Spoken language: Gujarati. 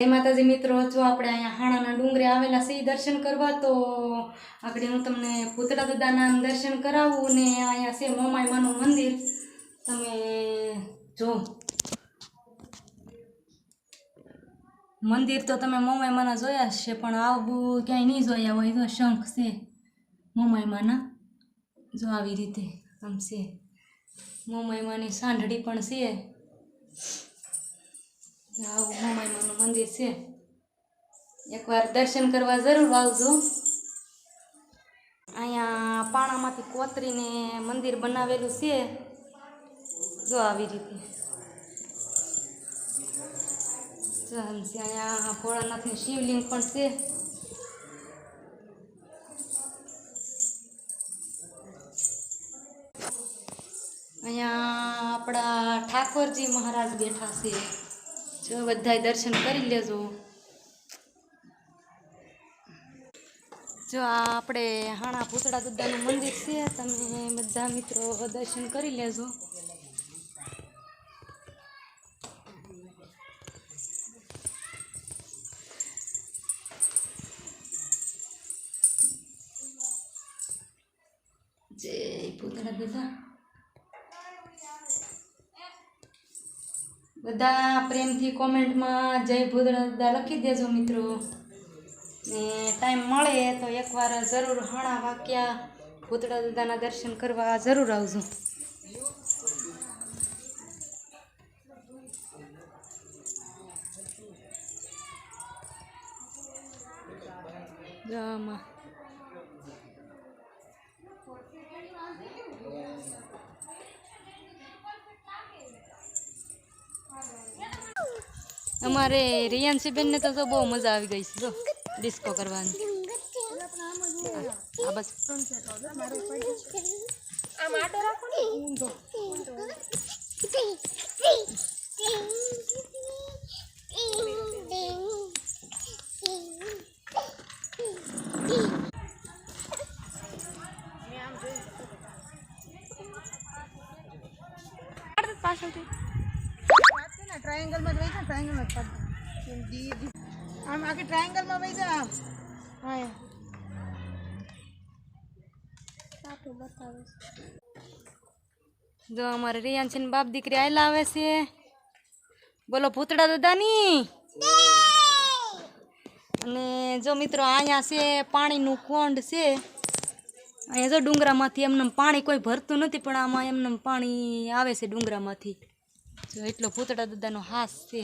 જય માતાજી મિત્રો, જો આપણે અહીંયા હાણાના ડુંગરે આવેલા છે દર્શન કરવા, તો આગળ હું તમને પૂતળા દાદાના દર્શન કરાવું ને અહીંયા છે મોમાયમાનું મંદિર. તમે જો. મંદિર તો તમે મોમાયમાના જોયા છે, પણ આવું ક્યાંય નહીં જોયા હોય તો શંખ છે મોમાયમાના જો આવી રીતે આમ છે. મોમાયમાની સાંઢળી પણ છે. આવું મોમાઈમાનું મંદિર છે. એકવાર દર્શન કરવા જરૂર આવજો. અહીંયા પાણામાંથી કોતરીને મંદિર બનાવેલું છે. જો આવી રીતે. ચાલ છે, અહીંયા ભોળાનાથની શિવલિંગ પણ છે. અહીંયા આપણા ઠાકોરજી મહારાજ બેઠા છે. જો બધાય દર્શન કરી લેજો. જો આ આપણે હાણા પૂતળા દુદ્દાનું મંદિર છે, તમે બધા મિત્રો દર્શન કરી લેજો. જય પૂતળા દુદ્દા બધા પ્રેમથી કોમેન્ટમાં જય ભૂતળા લખી દેજો મિત્રો. ને ટાઈમ મળે તો એકવાર જરૂર હાણા વાક્યા ભૂતળા દાદાના દર્શન કરવા જરૂર આવજો. જો અમારે રિયાન્સી બેનને તો જો બહુ મજા આવી ગઈ છે જો. ડિસ્કો કરવાની. આ બસ. ટ્રાયેંગલમાં જ વહી જા ટ્રાયેંગલમાં જ પડ દી દી. આમ આખી ટ્રાયેંગલમાં વહી જા આમ. હા એમ. જો અમારે રિયાન્સી ને બાપ દીકરી આયલા આવે છે. બોલો ભૂતડા દાદાની અને જો મિત્રો અહીંયા છે પાણીનું કોંડ છે. અહીંયા જો ડુંગરામાંથી એમને પાણી કોઈ ભરતું નથી પણ આમાં એમને પાણી આવે છે ડુંગરામાંથી. એટલો ભૂતડા દાદાનો હાસ છે.